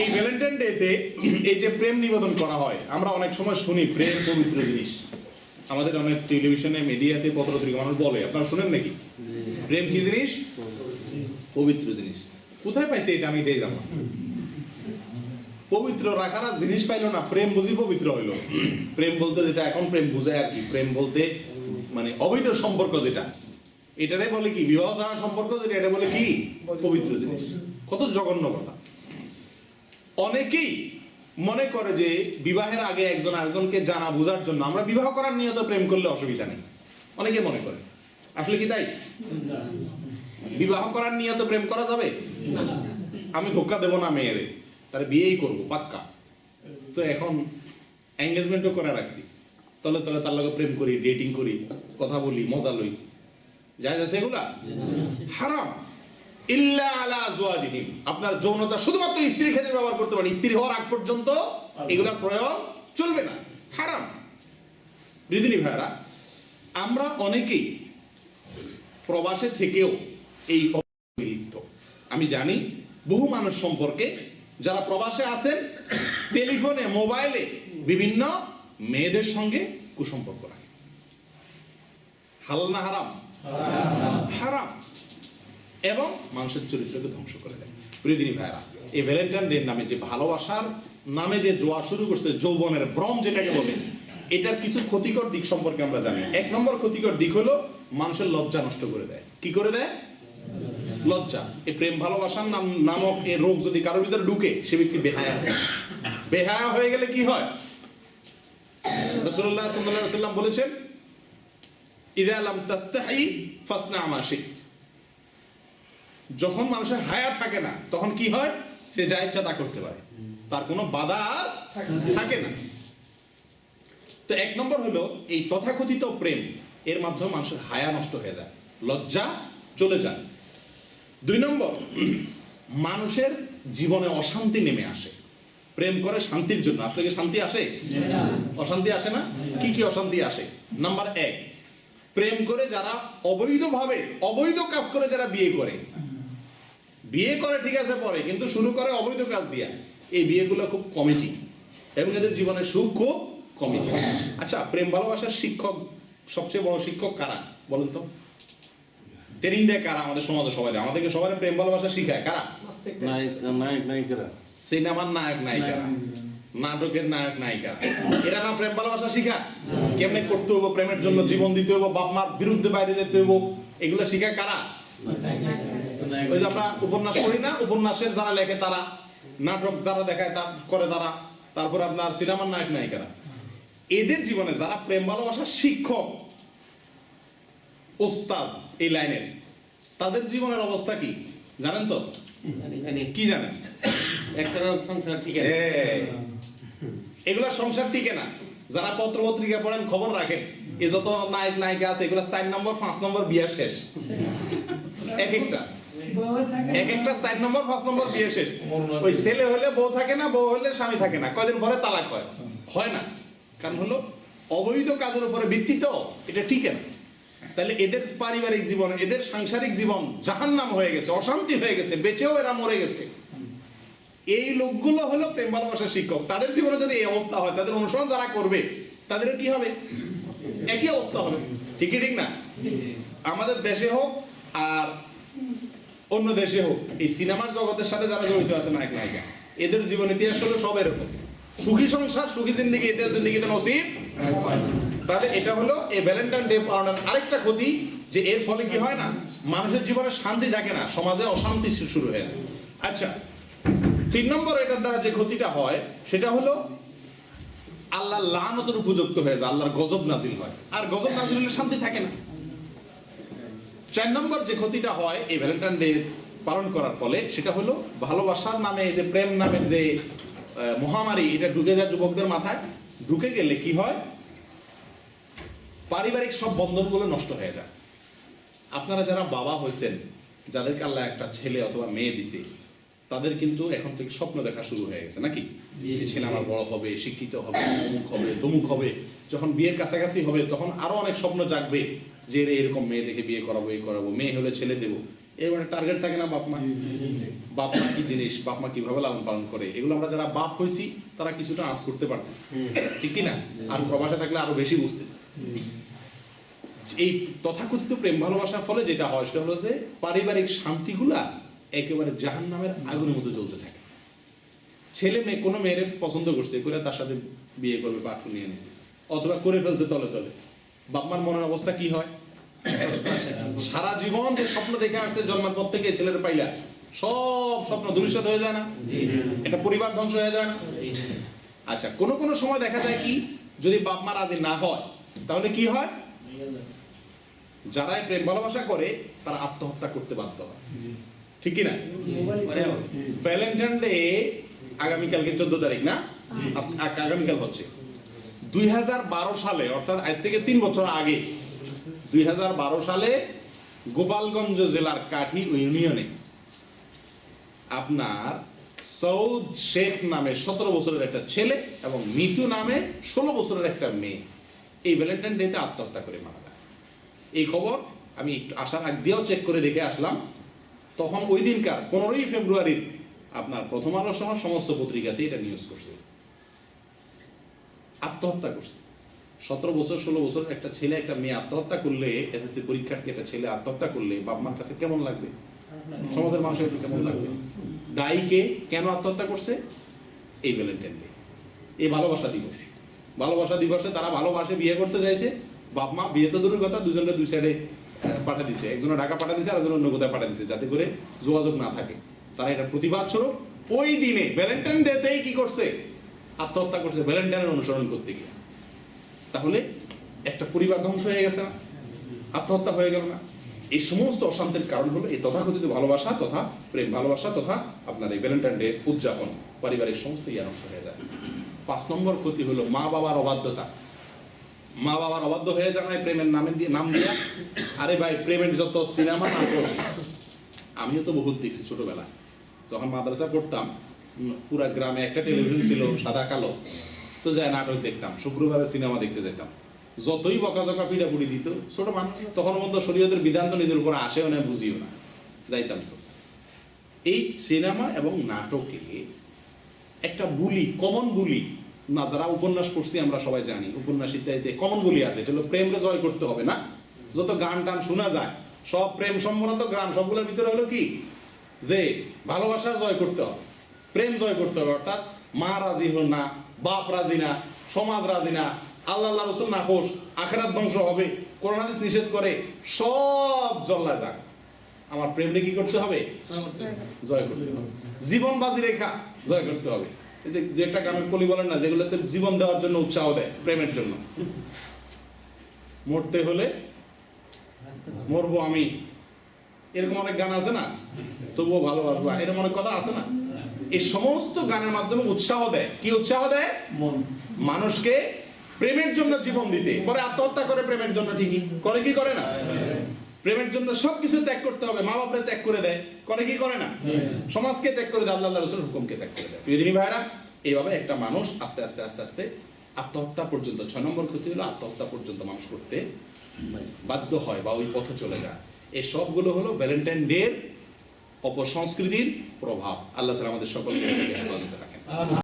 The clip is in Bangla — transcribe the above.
এই ভ্যালেন্টাইন ডেতে এই যে প্রেম নিবেদন করা হয়, আমরা অনেক সময় শুনি প্রেম পবিত্র জিনিস। আমাদের অনেক টেলিভিশনে, মিডিয়াতে পত্রপত্রিকা মানুষ বলে। আপনারা শুনেন নাকি? প্রেম কি জিনিস? পবিত্র জিনিস। কোথায় পাইছে এটা? আমি এটাই জানলাম। পবিত্র রাখার জিনিস পাইলো না, প্রেম বুঝি পবিত্র হইল। প্রেম বলতে যেটা এখন প্রেম বুঝায় আর কি। প্রেম বলতে মানে অবৈধ সম্পর্ক যেটা। এটারে বলে কি? বিবাহ ছাড়া সম্পর্ক যেটা, এটা বলে কি? পবিত্র জিনিস। কত জঘন্য কথা। অনেকেই মনে করে যে বিবাহের আগে একজন আরেকজনকে জানা, বোঝার জন্য আমরা বিবাহ করার নিয়ত প্রেম করলে অসুবিধা নেই। অনেকে মনে করে। আসলে কি তাই? বিবাহ করার নিয়ত প্রেম করা যাবে? আমি ধোকা দেব না মেয়েরে। তার বিয়েই করব, পাক্কা। তো এখন এঙ্গেজমেন্টও করে রাখছি। তলে তলে তার লগে প্রেম করি ডেটিং করি, কথা বলি, মজা লই। যায় আছে এগুলা হারাম। ইল্লা আলা আজওয়াজিহিম। আপনার যৌনতা শুধুমাত্র স্ত্রীর ক্ষেত্রে ব্যবহার করতে পারেন। স্ত্রী হওয়ার আগ পর্যন্ত এগুলার প্রয়োগ চলবে না। হারাম। বিদিনী ভাইরা আমরা অনেকেই প্রবাসে থেকেও এই লিপ্ত। আমি জানি বহু মানুষ সম্পর্কে যারা প্রবাসে আছেন টেলিফোনে মোবাইলে বিভিন্ন মেয়েদের সঙ্গে কুসম্পর্ক রাখে। হালাল না হারাম। হারাম। এবং মানুষের চরিত্রকে ধ্বংস করে দেয়। প্রিয়দিনী ভাইরা এই ভ্যালেন্টাইন ডে নামে যে ভালোবাসার নামে যে জোয়া শুরু করছে, যৌবনের ভ্রম যেটাকে বলে, এটার কিছু ক্ষতিকর দিক সম্পর্কে আমরা জানি। এক নম্বর ক্ষতিকর দিক হলো মানুষের লজ্জা নষ্ট করে দেয়। কি করে দেয়? লজ্জা। এই প্রেম ভালোবাসার নাম, নামক এই রোগ যদি কারোর ভিতরে ঢুকে, সে ব্যক্তি বেহায়া হয়। বেহায়া হয়ে গেলে কি হয়? আলাইহি সাল্লাম বলেছেন, ইদা লাম তাস্তাহি ফাসনা মা শি'ত। যখন মানুষের হায়া থাকে না তখন কি হয়? সে যা ইচ্ছা তা করতে পারে। তার কোনো বাধা থাকে না। তো এক নম্বর হলো এই তথাকথিত প্রেম এর মাধ্যমে মানুষের হায়া নষ্ট হয়ে যায় লজ্জা চলে যায়। দুই নম্বর মানুষের জীবনে অশান্তি নেমে আসে। প্রেম করে শান্তির জন্য। আসলে কি শান্তি আসে? অশান্তি আসে না। কি কি অশান্তি আসে? নাম্বার এক প্রেম করে যারা অবৈধভাবে অবৈধ কাজ করে যারা বিয়ে করে বিয়ে করে ঠিক আছে পরে কিন্তু শুরু করে অবৈধ কাজ দিয়া। এই বিয়েগুলো খুব কমিটি এবং এদের জীবনে সুখ খুব কমিটি আচ্ছা প্রেম ভালোবাসার শিক্ষক সবচেয়ে বড় শিক্ষক কারা? বলেন তো। ট্রেনিং দেয় কারা আমাদের সমাজে সবাই? আমাদেরকে সবাই প্রেম ভালোবাসা শিখায়। কারা? নায়ক নায়ক সিনেমার নায়ক নায়িকারা। নাটকের নায়ক নায়িকা। এরা না প্রেম ভালোবাসা শিখা কেমনে করতে হব প্রেমের জন্য? জীবন দিতে হব বাপ মার বিরুদ্ধে বাইরে যেতে হব এগুলো শিখা কারা? ওই যে আমরা উপন্যাস পড়ি না উপন্যাসের যারা লেখে তারা নাটক যারা দেখায় তা করে তারা তারপর আপনার সিনেমার নায়ক নায়িকারা। এদের জীবনে যারা প্রেম ভালোবাসার শিক্ষক ওস্তাদ এই লাইনের তাদের জীবনের অবস্থা কি? জানেন তো? কি জানেন? একটা সংসার ঠিক এগুলা সংসার টিকে না। যারা পত্র পত্রিকা পড়েন খবর রাখেন। এ যত নায়ক নায়িকা আছে এগুলা চার নম্বর পাঁচ নম্বর বিয়ে শেষ। এক একটা। এক একটা চার নম্বর পাঁচ নম্বর বিয়ে শেষ। ওই ছেলে হলে বউ থাকে না বউ হলে স্বামী থাকে না। কয়দিন পরে তালাক হয়? হয় না। কারণ হলো অবৈধ কাজের উপরে ভিত্তি তো এটা টিকে না। তাহলে এদের পারিবারিক জীবন এদের সাংসারিক জীবন জাহান্নাম হয়ে গেছে অশান্তি হয়ে গেছে বেঁচেও এরা মরে গেছে। এই লোকগুলো হলো প্রেম ভালোবাসার শিক্ষক। তাদের জীবনে যদি এই অবস্থা হয় তাদের অনুসরণ যারা করবে তাদের কি হবে? একই অবস্থা হবে। ঠিকই ঠিক না? আমাদের দেশে হোক আর অন্য দেশে হোক, এই সিনেমার জগতের সাথে যারা জড়িত আছে নায়ক, নায়িকা, এদের জীবন ইতিহাস হলো সব এরকম। সুখী সংসার, সুখী জিন্দিগি এদের জিন্দিগিতে নসিব তাহলে এটা হলো এই ভ্যালেন্টাইন ডে পালনের আরেকটা ক্ষতি, যে এর ফলে কি হয় না, মানুষের জীবনে শান্তি থাকে না, সমাজে অশান্তি শুরু হয়ে যায় আচ্ছা তিন নম্বর এটার দ্বারা যে ক্ষতিটা হয়, সেটা হলো আল্লাহ লানতের উপযুক্ত হয়ে যায়, আল্লাহর গজব নাজিল হয়। আর গজব নাজিল হলে শান্তি থাকে না। চার নম্বর যে ক্ষতিটা হয় এই ভ্যালেন্টাইন ডে পালন করার ফলে সেটা হলো ভালোবাসার নামে এই যে প্রেম নামের যে মহামারী এটা ঢুকে যায় যুবকদের মাথায়। ঢুকে গেলে কি হয়? পারিবারিক সব বন্ধনগুলো নষ্ট হয়ে যায়। আপনারা যারা বাবা হয়েছেন যাদেরকে আল্লাহ একটা ছেলে অথবা মেয়ে দিছে তাদের কিন্তু এখন থেকে স্বপ্ন দেখা শুরু হয়ে গেছে নাকি? ছেলে আমার বড় হবে শিক্ষিত হবে অমুক হবে তমুক হবে যখন বিয়ের কাছাকাছি হবে তখন আরও অনেক স্বপ্ন জাগবে। যে এরকম মেয়ে দেখে বিয়ে করাবো এই করাবো মেয়ে হলে ছেলে দেবো। এবার টার্গেট থাকে না বাপ মা? বাপ মা কি জিনিস? বাপ মা কীভাবে লালন পালন করে? এগুলো আমরা যারা বাপ হয়েছি তারা কিছুটা আঁচ করতে পারতেছি। ঠিক কি না? আর প্রবাসে থাকলে আরও বেশি বুঝতেছি। এই তথাকথিত প্রেম ভালোবাসার ফলে যেটা হয় সেটা হলো যে পারিবারিক শান্তিগুলা একেবারে জাহান নামের আগুনের মতো জ্বলতে থাকে। ছেলে মেয়ে কোনো মেয়ের পছন্দ করছে করে তার সাথে বিয়ে করবে পাঠ নিয়ে নিছে অথবা করে ফেলছে তলে তলে। বাপমার মনের অবস্থা কি হয়? সারা জীবন যে স্বপ্ন দেখে আসছে জন্মের পর থেকে ছেলের পাইলা সব স্বপ্ন দুরিশাত হয়ে যায় না? এটা পরিবার ধ্বংস হয়ে যায় না? আচ্ছা কোন কোন সময় দেখা যায় কি যদি বাপ মা রাজি না হয় তাহলে কি হয়? যারাই প্রেম ভালোবাসা করে তারা আত্মহত্যা করতে বাধ্য হয়। ঠিক কি না? ভ্যালেন্টাইন ডে আগামীকালকে চোদ্দ তারিখ না? আগামীকাল হচ্ছে। দুই হাজার বারো সালে, অর্থাৎ আজ থেকে তিন বছর আগে, দুই হাজার বারো সালে গোপালগঞ্জ জেলার কাঠি ইউনিয়নে আপনার সৌদ শেখ নামে সতেরো বছরের একটা ছেলে এবং মিতু নামে ষোলো বছরের একটা মেয়ে। এই ভ্যালেন্টাইন ডেতে আত্মহত্যা করে মারা যায়। এই খবর আমি একটু আসার আগ দিয়েও চেক করে দেখে আসলাম। তখন ওই দিনকার পনেরোই ফেব্রুয়ারির আপনার প্রথম আলো সময় সমস্ত পত্রিকাতে এটা নিউজ করছে। আত্মহত্যা করছে। সতেরো বছর, ষোলো বছর একটা ছেলে, একটা মেয়ে আত্মহত্যা করলে এসএসসি পরীক্ষার্থী একটা ছেলে আত্মহত্যা করলে বাপ মার কাছে কেমন লাগবে? সমাজের মানুষের কাছে কেমন লাগবে? দায়ীকে কেন আত্মহত্যা করছে? এই ভ্যালেন্টাইন ডে এই ভালোবাসা দিবস। ভালোবাসা দিবসে তারা ভালোবাসে বিয়ে করতে চাইছে। বাপ মা, বিয়ে তো দূরের কথা দুজনে দুই সাইডে পাঠা দিছে। একজনে ঢাকা পাঠা দিছে আর একজন অন্য কোথায় পাঠা দিছে, যাতে করে যোগাযোগ না থাকে। তারা এটা প্রতিবাদ স্বরূপ ওই দিনে ভ্যালেন্টাইন ডে ডেতেই কি করছে? আত্মহত্যা করছে ভ্যালেন্টাইনের অনুসরণ করতে গিয়ে। তাহলে একটা পরিবার ধ্বংস হয়ে গেছে না? আত্মহত্যা হয়ে গেল না? এই সমস্ত অশান্তির কারণ হলো এই তথাকথিত ভালোবাসা তথা প্রেম, ভালোবাসা তথা আপনার এই ভ্যালেন্টাইন ডে উদযাপন। পারিবারিক সমস্ত ইয়া নষ্ট হয়ে যায়। পাঁচ নম্বর ক্ষতি হলো মা বাবার অবাধ্যতা। মা বাবার অবাধ্য হয়ে না প্রেমের নামে দিয়ে নাম দিয়া। আরে ভাই, প্রেমের যত সিনেমা আমিও তো বহুত দেখছি ছোটবেলায়। যখন মাদ্রাসা পড়তাম পুরা গ্রামে একটা টেলিভিশন ছিল, সাদা কালো। তো যাই নাটক দেখতাম। শুক্রবারে সিনেমা দেখতে যেতাম। যতই বকাঝকা পিড়া পুড়ি দিত, ছোট মানুষ, তখন মধ্যে শরীয়তের বিধান তো নিজের উপর আসেও না বুঝিও না। যাইতাম তো। এই সিনেমা এবং নাটকে একটা বুলি কমন বুলি, না, যারা উপন্যাস পড়ছি আমরা সবাই জানি উপন্যাস ইত্যাদিতে কমন বুলি আছে, এটা হলো প্রেমকে জয় করতে হবে না? যত গান টান শোনা যায়, সব প্রেম সম্বন্ধ গান, সবগুলোর ভিতরে হলো কি? যে ভালোবাসা জয় করতে হবে। প্রেম জয় করতে হবে, অর্থাৎ মা রাজি হন না, বাপ রাজি না, সমাজ রাজি না, আল্লাহ আল্লাহ রসুল না হোস, আখেরাত ধ্বংস হবে করোনাদিস নিষেধ করে, সব জল্লায় যাক আমার প্রেমকে কি করতে হবে? জয় করতে হবে। জীবন বাজি রেখা, জয় করতে হবে। এই যে দু একটা গানের কলি বলেন না, যেগুলোতে জীবন দেওয়ার জন্য উৎসাহ দেয়, প্রেমের জন্য। মরতে হলে মরবো আমি। এরকম অনেক গান আছে না? তবুও ভালোবাসবো। এরকম অনেক কথা আছে না? এই সমস্ত গানের মাধ্যমে উৎসাহ দেয়। কি উৎসাহ দেয়? মানুষকে প্রেমের জন্য জীবন দিতে। পরে আত্মহত্যা করে প্রেমের জন্য ঠিকই করে কি করে না? প্রেমের জন্য সবকিছু ত্যাগ করতে হবে। মা বাপরে ত্যাগ করে দেয়। করে কি করে না? সমাজকে ত্যাগ করে দেয়। আল্লাহ আল্লাহ রসুল হুকুমকে ত্যাগ করে দেয়। প্রিয়দিনী ভাইরা এইভাবে একটা মানুষ আস্তে আস্তে আস্তে আস্তে আত্মহত্যা পর্যন্ত ছয় নম্বর ক্ষতি হলো আত্মহত্যা পর্যন্ত মানুষ করতে বাধ্য হয় বা ওই পথে চলে যায়। এই সবগুলো হলো ভ্যালেন্টাইন ডে অপসংস্কৃতির প্রভাব। আল্লাহ তালা আমাদের সকলকে রাখেন।